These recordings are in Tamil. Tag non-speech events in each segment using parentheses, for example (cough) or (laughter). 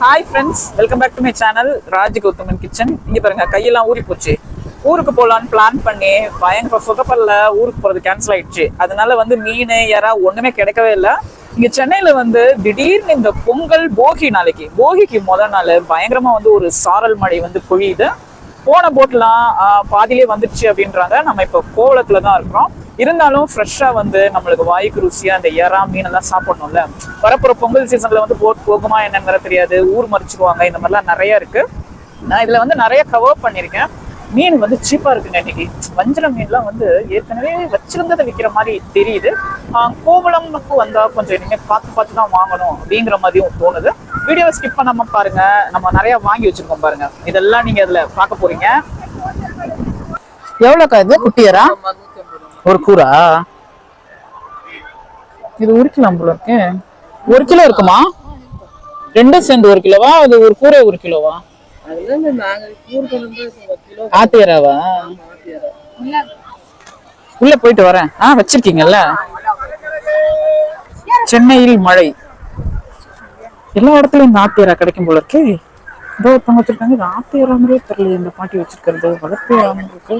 Hi friends welcome back to my channel Raj Gauthaman kitchen இங்கே பாருங்க கையெல்லாம் ஊறி போச்சு. ஊருக்கு போகலான்னு பிளான் பண்ணி பயங்கர சுகப்பல்ல ஊருக்கு போகிறது கேன்சல் ஆயிடுச்சு. அதனால வந்து மீன் யாரா ஒன்றுமே கிடைக்கவே இல்லை. இங்கே சென்னையில் வந்து திடீர்னு இந்த பொங்கல் போகி நாளைக்கு. போகிக்கு முதல் நாள் பயங்கரமாக வந்து ஒரு சாரல் மழை வந்து பொழியுது. போன போட்லாம் பாதியிலே வந்துடுச்சு அப்படின்றாங்க நம்ம இப்போ கோவளத்துல தான் இருக்கிறோம். இருந்தாலும் ஃப்ரெஷ்ஷா வந்து நம்மளுக்கு வாய்க்கு ருசியா அந்த இறா மீன் எல்லாம் சாப்பிடணும்ல. வரப்போற பொங்கல் சீசன்ல வந்து போட் போகுமா என்னங்கிற தெரியாது. ஊர் மறிச்சிருவாங்க இந்த மாதிரிலாம் நிறைய இருக்கு. நான் இதுல வந்து நிறைய கவர் பண்ணியிருக்கேன். மீன் வந்து சீப்பா இருக்குங்க இன்னைக்கு. வஞ்சர மீன்லாம் வந்து ஏற்கனவே வச்சிருந்ததை விற்கிற மாதிரி தெரியுது. ஆஹ் வந்தால் வந்தா கொஞ்சம் இனிமேல் பார்த்து பார்த்து தான் வாங்கணும் அப்படிங்கிற மாதிரியும் தோணுது. வீடியோ ஸ்கிப் பண்ணாம பாருங்க. நம்ம நிறைய வாங்கி வச்சிருக்கோம் பாருங்க. இதெல்லாம் நீங்க இதுல பார்க்க போறீங்க. எவ்வளோக்கா இது? குட்டியரா? ஒரு கூரா இது ஒரு கிலோ போல இருக்கு. ஒரு கிலோ இருக்குமா? ரெண்டும் சேர்ந்து ஒரு கிலோவா? அது ஒரு கூரை ஒரு கிலோவா? ஆத்தியராவா? உள்ள போயிட்டு வரேன். ஆ வச்சிருக்கீங்கல்ல? சென்னையில் மழை. எல்லா இடத்துலயும் இந்த ஆத்தியரா கிடைக்கும் போல இருக்கு. இதோ ஒருத்தவங்க வச்சிருக்காங்க. இது ஆத்தியரா மாதிரியே தெரியல. இந்த பாட்டி வச்சிருக்கிறது. வளர்ப்பு இருக்கு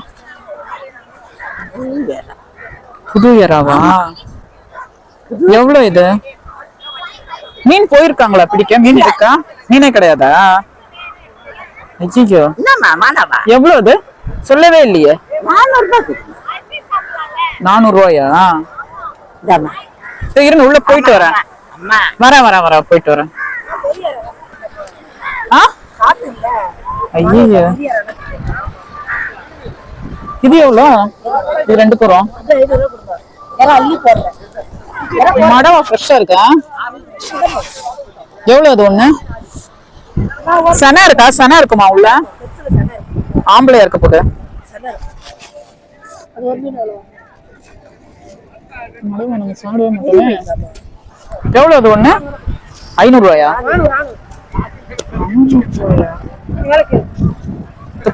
புது எறாவா எவ்வளவு இது? மீன் போயிருக்காங்களா பிடிக்க? மீன் இருக்கா? மீனே கிடையாதா? ஐயோ எவ்வளவு இது? சொல்லவே இல்லையே. நானூறு ரூபாயா இருங்க உள்ள போயிட்டு வரேன். வரேன் வரேன் வரேன் போயிட்டு வரேன். ஐயோ இது எவ்வளோ? இது ரெண்டு குறம் மடவா ஃப்ரெஷ்ஷா இருக்கா? எவ்வளவு அது ஒண்ணு? சனா இருக்கா? சனா இருக்குமா உள்ள? ஆம்பளையா இருக்க மாட்டோமே எவ்வளவு அது ஒண்ணு? ஐநூறுரூவாயா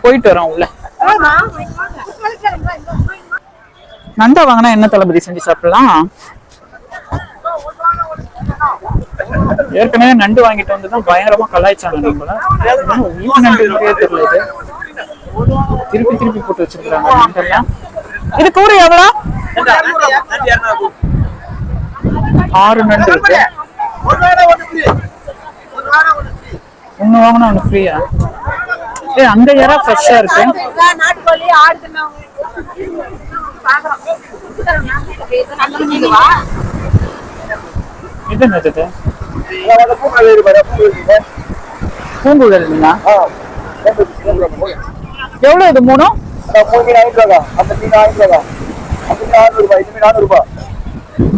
போயிட்டு வரோம் உள்ள. நண்டா வாங்கினா என்ன தளபதி செஞ்சு சாப்பிடலாம்? ஏற்கனவே நண்டு வாங்கிட்டு வந்து தான் பயங்கரமா கலாய்ச்சாங்க நம்மள நண்டு இருக்கே தெரியல இது. திருப்பி திருப்பி போட்டு வச்சிருக்காங்க நண்டெல்லாம் இது கூறு எவ்வளோ? ஆறு நண்டு இருக்கு. ஒண்ணு வாங்கினா ஒண்ணு ஃப்ரீயா ஏ அங்க யாரா ஃப்ரெஷ்ஷா இருக்கு? நாட்டுக்கோழி ஆடு இது என்னது பூங்குழலிங்களா? எவ்வளவு இது மூணும்? மூணு மீன்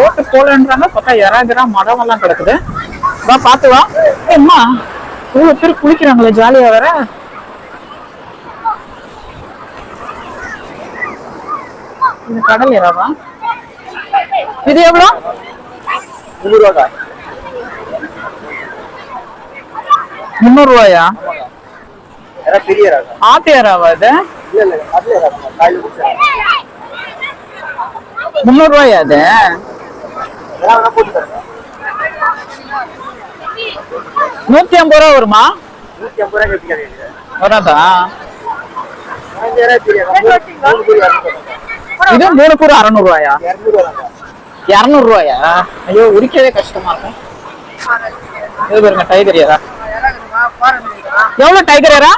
போட்டு போலன்றாங்க பார்த்தா இறாகிறா மரம் எல்லாம் கிடக்குது. வா பாத்து வா. அம்மா இவ்வளவு பேர் குளிக்கிறாங்களே ஜாலியா வேற? இது கடல் இறாவா? இது எவ்வளோ? முந்நூறு ரூபாயா ஆட்டு இறாவா இது? முந்நூறு ரூபாயா அது நூத்தி ஐம்பது ரூபா வருமா? நூத்தி ஐம்பது ரூபாய் வராதா? இது மூணு கூறு அறநூறு ரூபாயா இரநூறு ரூபாயா ஐயோ உரிக்கவே கஷ்டமா இருக்கும் இது பாருங்க டைகர் ஏரா எவ்வளவு டைகர் ஏரா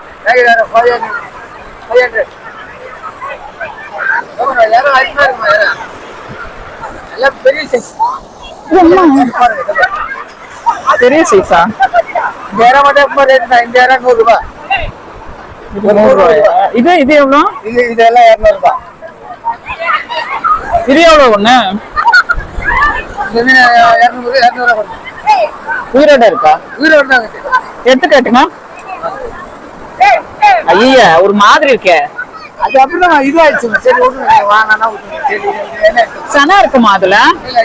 பெரிய சைஸ் இது நூறு ரூபாயா இது இது எவ்வளோ? இதெல்லாம் இரநூறு ரூபாய் இது எவ்வளோ மீன் இரநூறு இரநூறுவா உயிரோட இருக்கா? உயிரோடு தான் எடுத்து காட்டுங்க. ஐயா ஒரு மாதிரி இருக்கே. அது அப்படிதான் இதுவாயிடுச்சுங்க சரி வாங்கினா இது இருக்கு? சனா இருக்குமா அதுல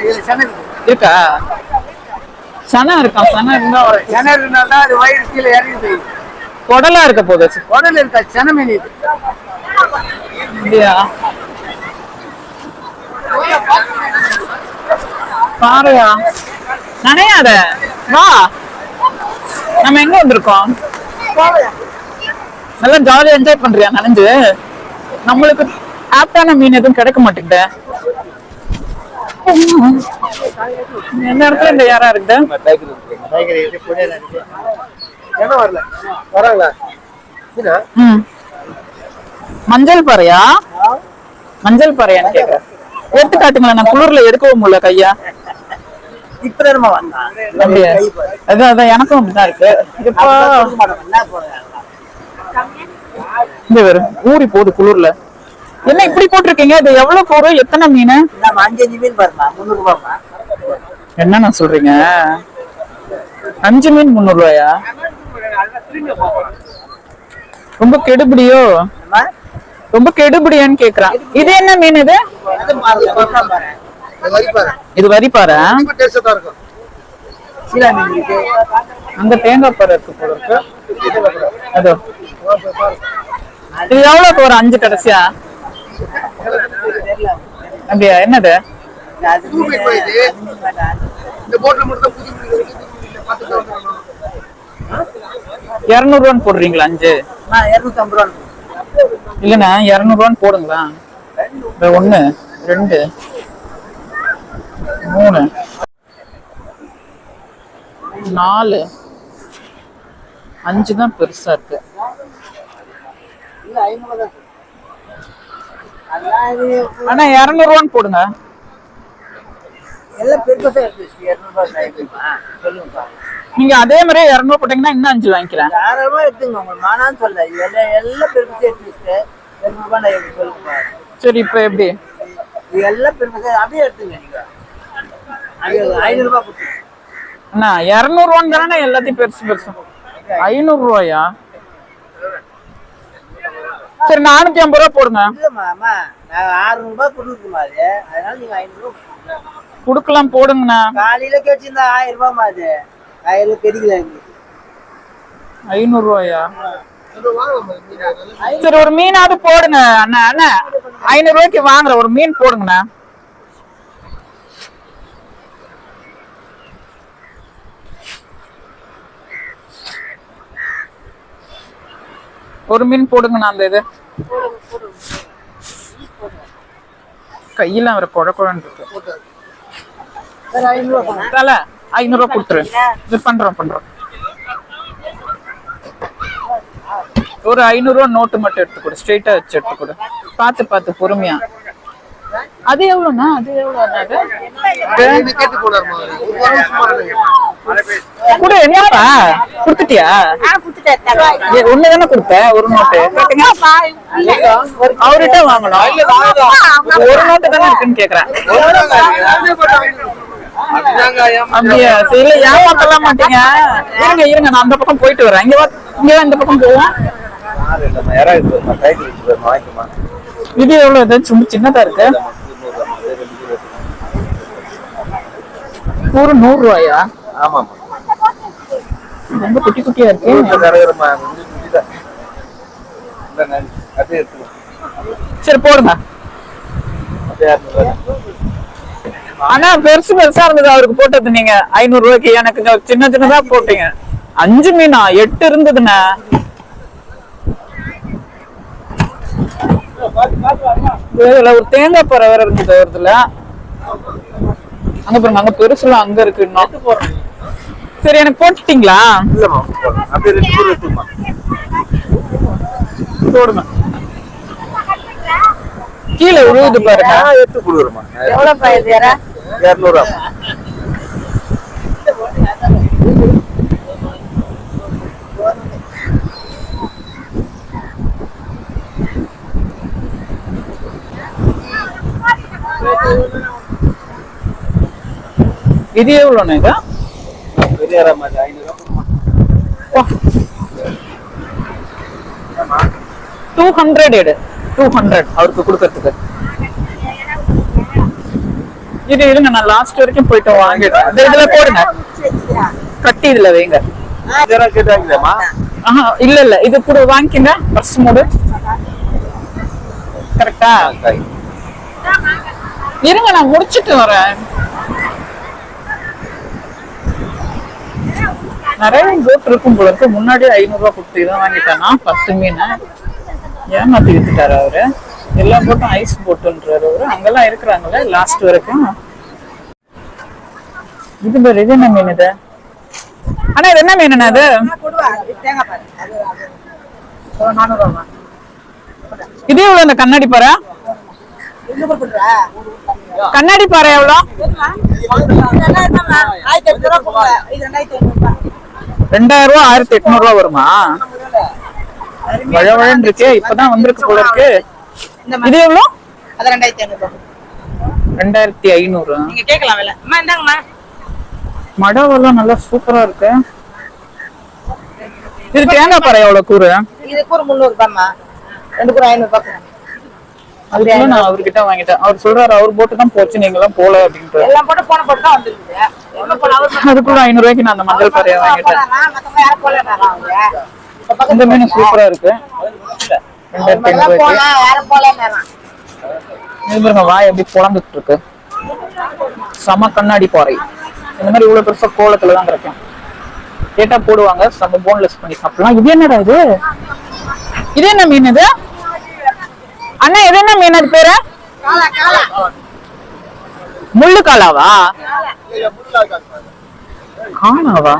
இது செனல் இருக்கா? சனா இருக்கா? சனா இருந்தா செனல்னால தான் அது வயிறு கீழே இறங்கி குடலா இருக்க போகுது. உடல் இருக்கா? சென மீன் இல்லையா பாருயா. நனையாத. வா. நம்ம எங்க வந்திருக்கோம்? நல்லா ஜாலியா என்ஜாய் பண்றியா நனைஞ்சு? நம்மளுக்கு ஆப்டான மீன் எதுவும் கிடைக்க மாட்டேங்குது. எந்த இடத்துல இந்த யாரா இருக்குது என்ன வரல? வராங்களா? என்ன. மஞ்சள் பாறையா? மஞ்சள் பாறையான்னு கேக்குறேன். எடுத்து காட்டுங்களேன் நான் குளிர்ல எடுக்கவும் முடியல கையா. இப்பதான் வந்தான் அப்படியா? அதான் அதான் எனக்கும் அப்படிதான் இருக்கு. இப்போ என்ன வேறு ஊறி போகுது குளிர்ல. என்ன இப்படி போட்டிருக்கீங்க? இது எவ்வளவு போறோம் எத்தனை மீன்? அஞ்சு மீன் பாருமா முந்நூறு ரூபாய்மா என்னண்ணா சொல்றீங்க? அஞ்சு மீன் முந்நூறு ரூபாயா? ரொம்ப கெடுபிடியோ? ரொம்ப கெடுபிடியான்னு கேக்குறான். இது என்ன மீன் இது? இது வரி பாரு அங்க தேங்காய் பாறை இருக்கு போல இருக்கு. அதோ. இது எவ்வளவு ஒரு அஞ்சு கடைசியா? அப்படியா? என்னது? இரநூறுவான்னு போடுறீங்களா அஞ்சு? இல்லண்ணா இரநூறுவான்னு போடுங்களா? ஒன்னு ரெண்டு மூணு நாலு. அஞ்சு தான் பெருசா இருக்கு. இல்ல ஐநூறு தான் அதான் இது ஆனா இருநூறு ரூபான்னு போடுங்க எல்லாம் பெருசா இருக்கு இரநூறுபா ஆயிடுமா சொல்லுங்கப்பா. நீங்க அதே மாதிரியே இருநூறு போட்டீங்கன்னா இன்னும் அஞ்சு வாங்கிக்கிறேன் தாராளமா எடுத்துங்க உங்க மானான்னு சொல்ல எல்லாம் எல்லாம் பெருசா எடுத்துட்டு இரநூறுபா நான் சொல்லுங்கப்பா. சரி இப்ப எப்படி? எல்லாம் பெருசா அப்படியே எடுத்துங்க நீங்க. ஐநூறுபா கொடுத்து அண்ணா இருநூறு ரூபான்னு தானே எல்லாத்தையும் பெருசு பெருசு. ஐநூறு ரூபாயா சரி நானூத்தி ஐம்பது ரூபா போடுங்க. நான் ஆறுநூறுபா கொடுக்குமா அது. அதனால நீங்க ஐநூறுபா குடுக்கலாம் போடுங்கண்ணா. காலையில கேட்டிருந்தா ஆயிரம் ரூபாய்மா அது. ஆயிரம் ரூபாய் கிடைக்கல ஐநூறு ரூபாயா? சரி ஒரு மீனாவது போடுங்க அண்ணா அண்ணா. ஐநூறு ரூபாய்க்கு வாங்குற ஒரு மீன் போடுங்கண்ணா. ஒரு மீன் போடுங்கண்ணா அந்த இது. கையில அவரை குழ குழன்னு இருக்கு. தல ஐநூறு கொடுத்துரு. இது பண்றோம் பண்றோம். ஒரு ஐநூறு நோட்டு மட்டும் எடுத்து கொடு. ஸ்ட்ரெயிட்டா வச்சு எடுத்து கொடு. பார்த்து பார்த்து பொறுமையா. அது எவ்வளோண்ணா? அது இருங்க. கொடு என்னப்பா கொடுத்துட்டியா? ஏ, ஒண்ணு தானே கொடுத்த? ஒரு நோட்டு. அவர்கிட்ட வாங்கணும். ஒரு நோட்டு தானே இருக்குன்னு கேக்குறேன். அப்படியா? சரி இல்ல ஏமாத்தலாம் மாட்டீங்க? இருங்க இருங்க நான் அந்த பக்கம் போயிட்டு வரேன். இங்க இங்க இந்த பக்கம் போவோம். இது எவ்வளவு? இது சும்மா சின்னதா இருக்கு. ஒரு நூறு ரூபாயா? ஆமாம்மா. ரொம்ப குட்டி குட்டியா இருக்கு. சரி போடுங்க. ஆனா பெருசு பெருசா இருந்தது அவருக்கு போட்டது நீங்க. ஐநூறு ரூபாய்க்கு எனக்கு சின்ன சின்னதா போட்டீங்க. அஞ்சு மீனா? எட்டு இருந்ததுண்ணே. இதுல ஒரு தேங்காய் பறை வேற இருந்தது வருதுல அங்க பாருங்க அங்க பெருசுலாம் அங்க இருக்கு இன்னும். சரி எனக்கு போட்டுட்டீங்களா. போடுங்க. கீழே விழுவுது பாருங்க. ஆ, எடுத்து கொடுக்குறேம்மா. எவ்வளவு பயிர் வேற? இருநூறுவா. (laughs) இது எவ்வளோண்ணா இது? டூ ஹண்ட்ரட் எடு. டூ ஹண்ட்ரட் அவருக்கு கொடுக்கறதுக்கு. இது இருங்க நான் லாஸ்ட் வரைக்கும் போயிட்டு வாங்கிட்டேன் இதுல போடுங்க. கட்டி இதுல வைங்க. ஆஹா இல்ல இல்ல. இது கூட வாங்கிக்கங்க பர்ஸ் மூடு. கரெக்டா இருங்க நான் முடிச்சிட்டு வரேன். நிறைய போட் இருக்கும் போல இருக்கு. முன்னாடி ஐநூறு ரூபா கொடுத்து இதான் வாங்கிட்டானா? பத்து மீன். ஏமாத்தி வித்துட்டாரு அவரு. எல்லா போட்டும் ஐஸ் போட்டுன்றாரு அவரு. அங்கெல்லாம் இருக்கிறாங்களே லாஸ்ட் வரைக்கும். இது பாரு இது என்ன மீன் இது? அண்ணா இது என்ன மீன் அது இது? எவ்வளவு இந்த கண்ணாடி பாறை? கண்ணாடி பாறை எவ்வளவு? ரெண்டாயிரம் ரூபாய் ஆயிரத்தி எட்நூறு ரூபாய் வருமா? வழவழன்னு இருக்கே இப்பதான் வந்திருக்கு போல இருக்கு. இது எவ்வளவு அது ரெண்டாயிரத்தி ஐநூறு ரெண்டாயிரத்தி ஐநூறு. நீங்க கேட்கலாம் விலை. அம்மா இந்தாங்கம்மா. மடவெல்லாம் நல்லா சூப்பரா இருக்கு. இது தேங்காய் பாறை எவ்வளவு கூறு? இது கூட முந்நூறு ரூபாய்மா ரெண்டு கூட ஐநூறு ரூபாய் அதுக்குள்ள நான் அவர்கிட்ட வாங்கிட்டேன். அவர் சொல்றாரு அவர் போட்டு தான் போச்சு நீங்க எல்லாம் போல அப்படின்ட்டு. எல்லாம் போட்டு போன போட்டு தான் வந்துருக்குது. அவர் அதுக்குள்ள ஐநூறு ரூபாய்க்கு நான் அந்த மஞ்சள் பாறையை வாங்கிட்டேன். இந்த மீன் சூப்பரா இருக்கு. இது பாருங்க வாய் எப்படி புலந்துட்டு இருக்கு. செம கண்ணாடி பாறை. இந்த மாதிரி இவ்வளவு பெருசா கோலத்துல தான் கிடைக்கும். கேட்டா போடுவாங்க செம போன்லெஸ் பண்ணி சாப்பிடலாம். இது என்னடா இது? இது என்ன மீன் இது? அண்ணா இது என்ன மீன் அது பேரு? முள்ளு காலாவா காணாவா?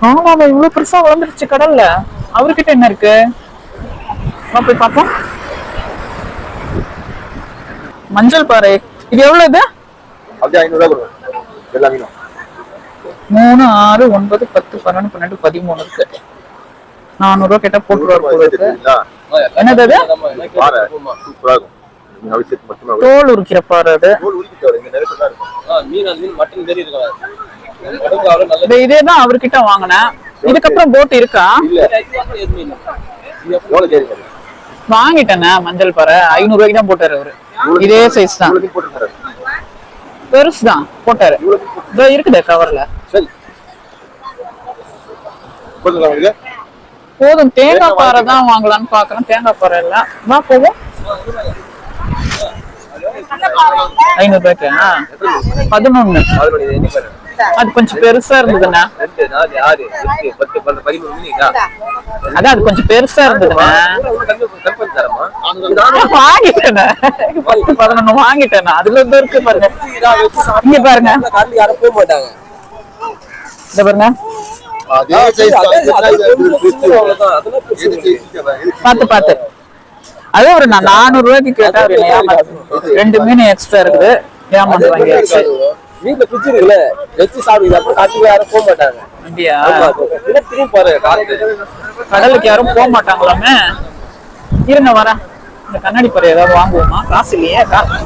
காணாவா இவ்வளவு பெருசா வளர்ந்துருச்சு கடல்ல. அவர்கிட்ட என்ன இருக்கு? போய் பார்ப்போம். மஞ்சள் பாறை. இது எவ்வளவு இது? மூணு ஆறு ஒன்பது பத்து பன்னெண்டு பன்னெண்டு பதிமூணு இருக்கு. நானூறு ரூபாய் கேட்டா இருக்கு. என்னது தோல் உரிக்கிற பேர் அது இதே தான் அவர்கிட்ட வாங்கினேன். இதுக்கப்புறம் போட் இருக்கா? வாங்கிட்டேனே மஞ்சள் பாறை. ஐநூறு ரூபாய்க்கு தான் போட்டாரு அவரு. இதே சைஸ் தான். பெருசு தான் போட்டாரு. இதோ இருக்குதே கவர்ல போதும் தேங்காய் பாறை தான் வாங்கலாம்னு பாக்குறேன். தேங்காய் பாறை இல்ல. வா போவோம். ஐநூறு ரூபாய்க்கு? பதினொன்னு. அது கொஞ்சம் பெருசா இருந்ததுண்ணா. அதான் அது கொஞ்சம் பெருசா இருந்ததுண்ணா. வாங்கிட்டேனே பத்து பதினொன்னு வாங்கிட்டேனே அதுல இருந்து இருக்கு பாருங்க. இங்க பாருங்க. கடலுக்கு யாரும் போக மாட்டாங்க இந்த பாருங்க பாத்து பாத்து அது ஒரு நான் நானூறு ரூபாய்க்கு கேட்டா ஏமாத்து ரெண்டு மீன் எக்ஸ்ட்ரா இருக்குது. ஏமாந்து வாங்கியாச்சு. வீட்டுல ஃப்ரிட்ஜ் இருக்குல்ல வச்சு சாப்பிடுங்க அப்புறம் காட்டுக்கு யாரும் போக மாட்டாங்க. அப்படியா? திரும்பி காத்து கடலுக்கு யாரும் போக மாட்டாங்களாமே? இருங்க வரேன். இந்த கண்ணாடி பறை ஏதாவது வாங்குவோமா? காசு இல்லையே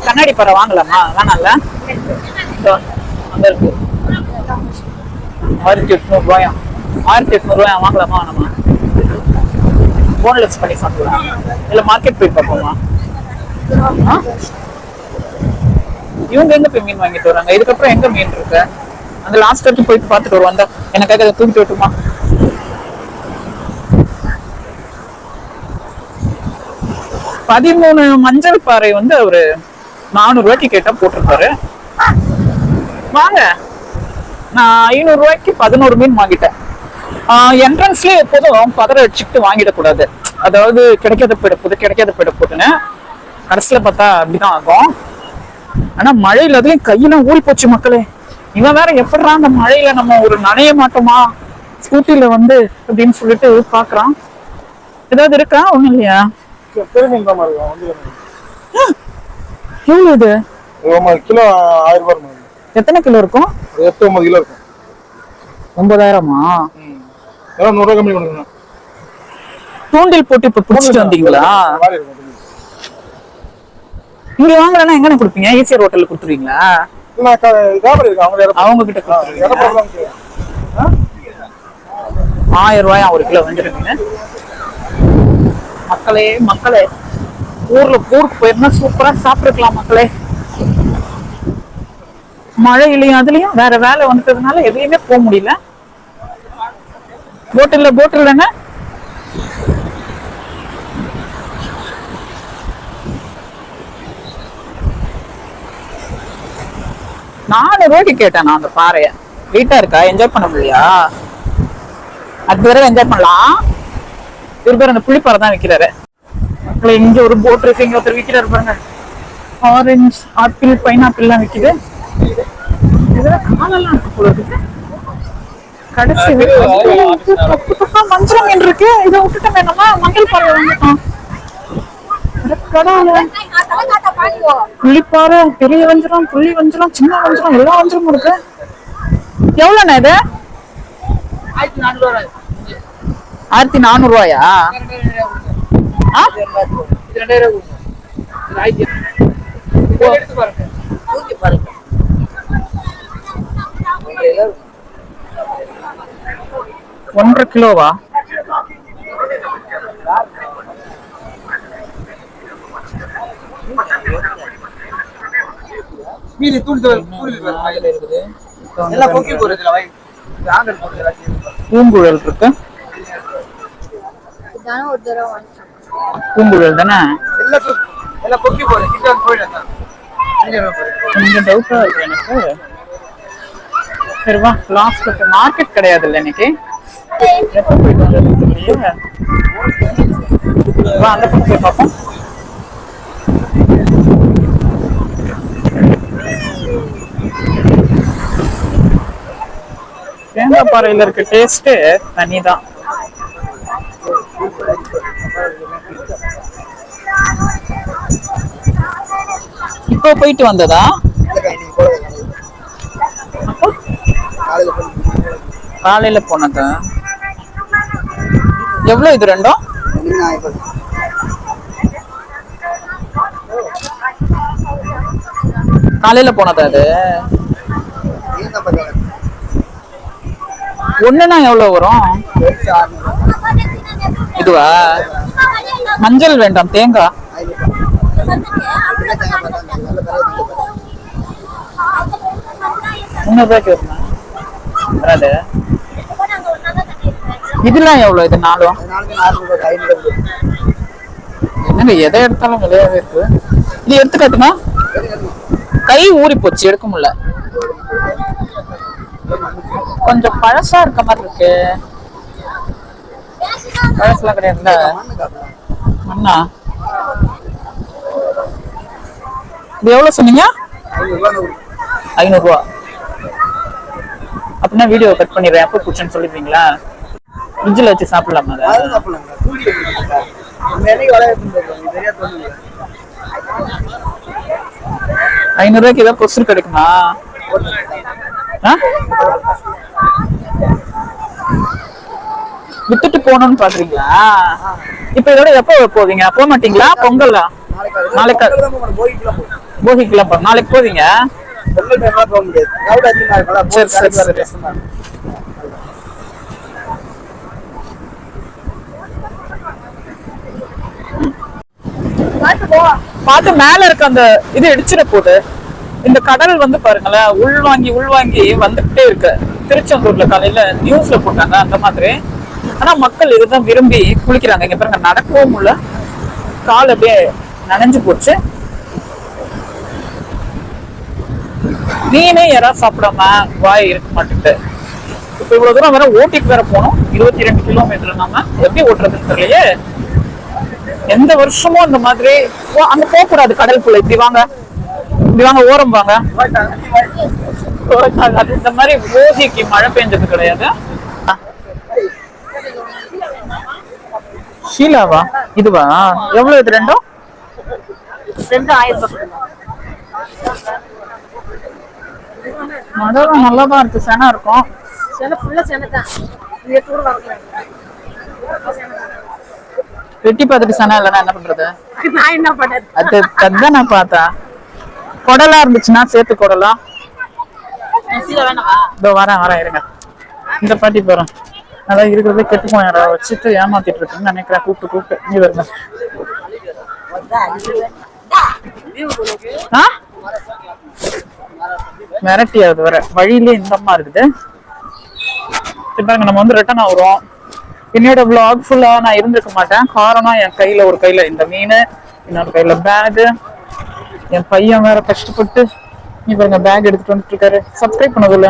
கண்ணாடி பறை வாங்கலாமா? வேணாம்ல? இருக்கு ஆயிரத்தி எட்நூறு ரூபாயா ஆயிரத்தி எட்நூறு ரூபாயா வாங்கலாமா வேணாமா? போன்லெஸ் பண்ணி சாப்பிடலாம். இல்ல மார்க்கெட் போய் பார்ப்போமா? இவங்க எங்க போய் மீன் வாங்கிட்டு வராங்க? இதுக்கப்புறம் எங்க மீன் இருக்கு? அந்த லாஸ்ட் வரைக்கும் போயிட்டு பார்த்துட்டு வருவோம். அந்த எனக்காக அதை தூக்கிட்டு வரட்டுமா? பதிமூணு மஞ்சள் பாறை வந்து அவரு நானூறு ரூபாய்க்கு கேட்டா போட்டிருப்பாரு. வாங்க. நான் ஐநூறு ரூபாய்க்கு பதினோரு மீன் வாங்கிட்டேன். என்ட்ரன்ஸ்லயே எப்போதும் பதற அடிச்சுக்கிட்டு வாங்கிடக்கூடாது. அதாவது கிடைக்காத போயிடப்போது கிடைக்காத போயிடப்போதுன்னு கடைசியில பார்த்தா அப்படிதான் ஆகும். ஆனா மழையில அதுலயும் கையெல்லாம் ஊறி போச்சு மக்களே. இவன் வேற எப்படிடா அந்த மழையில நம்ம ஒரு நனைய மாட்டோமா? ஸ்கூட்டில வந்து அப்படின்னு சொல்லிட்டு பாக்குறான். ஏதாவது இருக்கா? ஒண்ணும் இல்லையா? எவ்வளவு இது? கிலோ ஆயிரம் ரூபாய் எத்தனை கிலோ இருக்கும்? எட்டு ஒன்பது கிலோ இருக்கும். ஒன்பதாயிரமா? ஏதாவது நூறுரூவா கம்மி கொடுக்கணும் தூண்டில் போட்டு இப்ப புடிச்சிட்டு வந்தீங்களா. இங்க வாங்கலன்னா எங்கன கொடுப்பீங்க? ஈசிஆர் ஹோட்டல்ல கொடுத்துருவீங்களா? அவங்க கிட்ட ஆயிரம் ரூபாயா ஒரு கிலோ மீன் மக்களே மக்களே ஊர்ல ஊருக்கு போயிருந்தா சூப்பரா சாப்பிட்டுருக்கலாம் மக்களே. மழையிலையும் அதுலயும் வேற வேலை வந்துட்டதுனால எதுலயுமே போக முடியல. போட் இல்ல போட் இல்லைங்க நாலு ரூபாய்க்கு கேட்டேன் நான் அந்த பாறைய. வீட்டா இருக்கா? என்ஜாய் பண்ண முடியா அடுத்த தடவை என்ஜாய் பண்ணலாம். இவர் பேர் அந்த புளிப்பாறை தான் விற்கிறாரு மக்களை இங்க ஒரு போட் இருக்கு இங்க ஒருத்தர் விற்கிறாரு பாருங்க. ஆரஞ்சு ஆப்பிள் பைனாப்பிள் எல்லாம் விக்குது. இதெல்லாம் காலெல்லாம் இருக்கு போல இருக்கு. கடைசி மஞ்சள் மீன் இருக்கு இதை விட்டுட்டு வேணுமா மஞ்சள் பாறை கடவுளே. புள்ளிப்பாறை பெரிய வஞ்சரம் புள்ளி வஞ்சரம் சின்ன வஞ்சரம் எல்லா வஞ்சரமும் இருக்கு. எவ்வளோண்ணா இது? ஆயிரத்தி நானூறு ரூபாயா ஆ? ஒன்றரை கிலோவா? மீன் தூள் இருக்குது எல்லாம் கொக்கி போறதுல வை. பூங்குழல் இருக்கு. பூங்குழல் தானே? எல்லாம் கொக்கி போறது கிட்ட கொஞ்சம் டவுட்டா இருக்கு எனக்கு. சரி வா. லாஸ்ட் மார்க்கெட் கிடையாது இல்ல இன்னைக்கு? எப்போ போயிட்டு வந்ததுன்னு தெரியலையே. வா அந்த பக்கம் போய் பார்ப்போம் தேங்காய் பாறையில இருக்க டேஸ்ட் தனிதான். இப்போ போயிட்டு வந்ததா? காலையில போனதா? எவ்வளோ இது ரெண்டும்? காலையில் காலையில போனதா அது மீன் எவ்வளோ ஒண்ணுனா எவ்வளவு வரும்? இதுவா? மஞ்சள் வேண்டாம் தேங்காய். முன்னூறு ரூபாய்க்கு வருமா? வராது. இதெல்லாம் எவ்வளவு? இது நாலும் என்னங்க எதை எடுத்தாலும் விலையாவே இருக்கு. இது எடுத்துக்காட்டுங்க கை ஊறி போச்சு எடுக்க முடியல. கொஞ்சம் பழசா இருக்க மாதிரி இருக்கு. பழசுலாம் கிடையாதுல்ல? அண்ணா இது எவ்வளவு சொன்னீங்க? ஐநூறு ரூபா. அப்படின்னா வீடியோ கட் பண்ணிடுறேன். எப்போ பிடிச்சுன்னு சொல்லிடுவீங்களா? ஃப்ரிட்ஜில் வச்சு சாப்பிடலாமா அதை? அது சாப்பிடலாங்க தூக்கி வைக்கிறீங்களா? இந்த எண்ணெய்க்கு வளைய பிடிச்சிருக்கோம் சரியா தோணுங்க ஐநூறு ரூபாய்க்கு ஏதாவது கொசுறு கிடைக்குமா? வித்துட்டு போகணும்னு பாக்குறீங்களா இப்ப இதோட எப்போ போவீங்க? போக மாட்டீங்களா? பொங்கலா நாளைக்கு போகணும். போகணும். போகிக்கலாம் போ நாளைக்கு போவீங்க? சரி, சரி, சரி. பார்த்து மேல இருக்க அந்த இது இடிச்சிட போகுது. இந்த கடல் வந்து பாருங்களேன் உள்வாங்கி உள்வாங்கி வந்துகிட்டே இருக்கு. திருச்செந்தூர்ல காலையில நியூஸ்ல போட்டாங்க அந்த மாதிரி. ஆனா மக்கள் இதுதான் விரும்பி குளிக்கிறாங்க. இங்க பாருங்க நடக்கவும் இல்லை கால் அப்படியே நனைஞ்சு போச்சு. மீனே யாராவது சாப்பிடாம வாய் இருக்க மாட்டேங்குது. இப்ப இவ்வளவு தூரம் வேற ஓட்டிட்டு வேற போனோம். இருபத்தி ரெண்டு கிலோமீட்டர் நாம. எப்படி ஓட்டுறதுன்னு தெரியலையே. எந்த வருஷமும் இந்த மாதிரி அங்க போக கூடாது கடலுக்குள்ள இப்படி வாங்க. இப்படி வாங்க ஓரம் வாங்க. இந்த மாதிரி போகிக்கு மழை பெஞ்சது கிடையாது. ஷீலாவா? இதுவா? எவ்வளவு இது ரெண்டும் ரூபாய். மழை நல்லாதான் இருக்கு செனா இருக்கும். சென ஃபுல்லா சென தான் வெட்டி பார்த்துட்டு செனா இல்லைன்னா என்ன பண்றது? நான் என்ன பண்ணது? அது அதுதான் நான் பார்த்தேன். குடலா இருந்துச்சுன்னா சேர்த்து குடலாம் வேணாமா? இதோ வரேன் வரேன் இருங்க. இந்த பாட்டி போறேன் அதான் இருக்கிறதே கெட்டு போயிட வச்சுட்டு ஏமாத்திட்டு இருக்குன்னு நினைக்கிறேன். கூப்பிட்டு கூப்பிட்டு. நீ வருங்க ஆ? மிரட்டி அது வர. வழியிலே இந்த அம்மா இருக்குது. பாருங்க நம்ம வந்து ரிட்டர்ன் ஆகுறோம் என்னோட vlog ஃபுல்லா நான் இருந்திருக்க மாட்டேன். காரணம் என் கையில ஒரு கையில இந்த மீன் இன்னொரு கையில பேகு என் பையன் வேற கஷ்டப்பட்டு நீ பாருங்க பேக் எடுத்துட்டு வந்துட்டு இருக்காரு சப்ஸ்கிரைப் பண்ணதில்ல?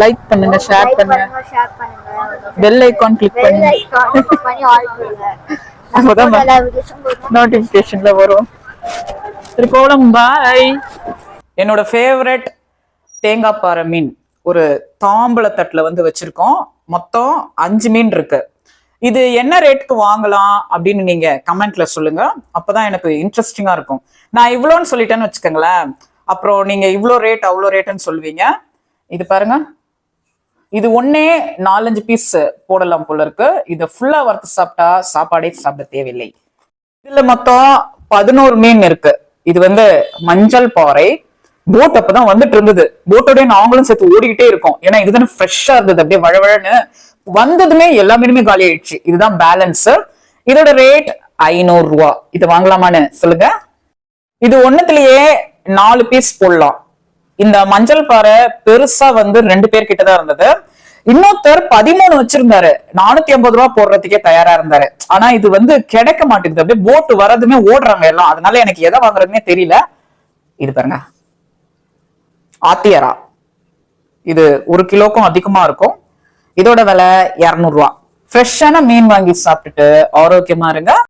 லைக் பண்ணுங்க ஷேர் பண்ணுங்க. ஷேர் பண்ணுங்க. பெல் ஐகான் கிளிக் பண்ணுங்க. (laughs) அப்பதான் நோட்டிபிகேஷன்ல வரும். சரி போலாம் பாய் என்னோட ஃபேவரட் தேங்காய் பாறை மீன் ஒரு தாம்பள வந்து வச்சுருக்கோம். மொத்தம் அஞ்சு மீன் இருக்கு. இது என்ன ரேட்டுக்கு வாங்கலாம் அப்படின்னு நீங்க கமெண்ட்ல சொல்லுங்க. அப்பதான் எனக்கு இன்ட்ரெஸ்டிங்கா இருக்கும். நான் இவ்வளோன்னு சொல்லிட்டேன்னு வச்சுக்கோங்களேன். அப்புறம் நீங்க இவ்வளோ ரேட் அவ்வளோ ரேட்டுன்னு சொல்லுவீங்க. இது பாருங்க. இது ஒண்ணே நாலஞ்சு பீஸ் போடலாம் போல இருக்கு. இதை ஃபுல்லா வறுத்து சாப்பிட்டா சாப்பாடே சாப்பிட தேவையில்லை. இதுல மொத்தம் பதினோரு மீன் இருக்கு. இது வந்து மஞ்சள் பாறை போட் அப்பதான் வந்துட்டு இருந்தது. போட்டோடய நாங்களும் சேர்த்து ஓடிக்கிட்டே இருக்கோம். ஏன்னா இதுதானே ஃப்ரெஷ்ஷா இருந்தது. அப்படியே வழவழன்னு வந்ததுமே எல்லா மீனுமே காலி ஆயிடுச்சு. இதுதான் பேலன்ஸ் இதோட ரேட் ஐநூறு ரூபா. இது வாங்கலாமான்னு சொல்லுங்க. இது ஒண்ணுத்திலேயே நாலு பீஸ் போடலாம். இந்த மஞ்சள் பாறை பெருசா வந்து ரெண்டு பேர் கிட்டதான் இருந்தது. இன்னொருத்தர் பதிமூணு வச்சிருந்தாரு. நானூத்தி ஐம்பது ரூபா போடுறதுக்கே தயாரா இருந்தாரு. ஆனா இது வந்து கிடைக்க மாட்டேங்குது. அப்படியே போட்டு வரதுமே ஓடுறாங்க எல்லாம். அதனால எனக்கு எதை வாங்குறதுமே தெரியல. இது பாருங்க. ஆத்தியரா. இது ஒரு கிலோக்கும் அதிகமா இருக்கும். இதோட விலை இருநூறு ரூபா ஃப்ரெஷ்ஷான மீன் வாங்கி சாப்பிட்டுட்டு ஆரோக்கியமா இருங்க.